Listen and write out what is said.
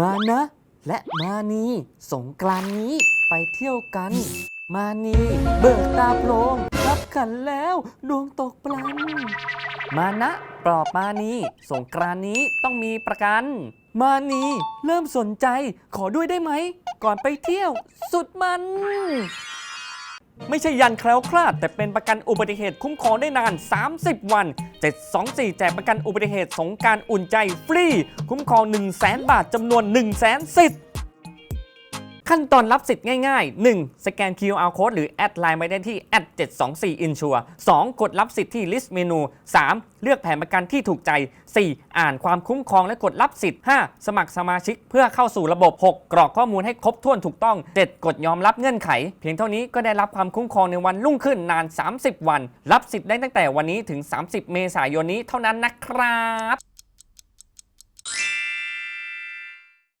มานะ และมานีสงกรานต์นี้ไปเที่ยวกัน มานีเบิกตาโพลงรับขันแล้วดวงตกปลัน มานะปลอบมานีสงกรานต์นี้ต้องมีประกัน มานีเริ่มสนใจขอด้วยได้ไหม ก่อนไปเที่ยวสุดมัน ไม่ใช่ยันแคล้วคลาด แต่เป็นประกันอุบัติเหตุคุ้มครองได้นาน 30 วัน 724 แจกประกันอุบัติเหตุสงการอุ่นใจฟรี คุ้มครอง 1 0 0 0 0แบาทจำนวน 1 0 0 0 0แสิทธิ์ ขั้นตอนรับสิทธิ์ง่ายๆ 1. สแกน QR code หรือแอดไลน์มาได้ที่ @724 insure 2. กดรับสิทธิ์ที่ list menu 3. เลือกแผนประกันที่ถูกใจ 4. อ่านความคุ้มครองและกดรับสิทธิ์ 5. สมัครสมาชิกเพื่อเข้าสู่ระบบ 6. กรอกข้อมูลให้ครบถ้วนถูกต้อง 7. กดยอมรับเงื่อนไข เพียงเท่านี้ก็ได้รับความคุ้มครองในวันรุ่งขึ้นนาน 30 วัน รับสิทธิ์ได้ตั้งแต่วันนี้ถึง 30 เมษายนนี้เท่านั้นนะครับ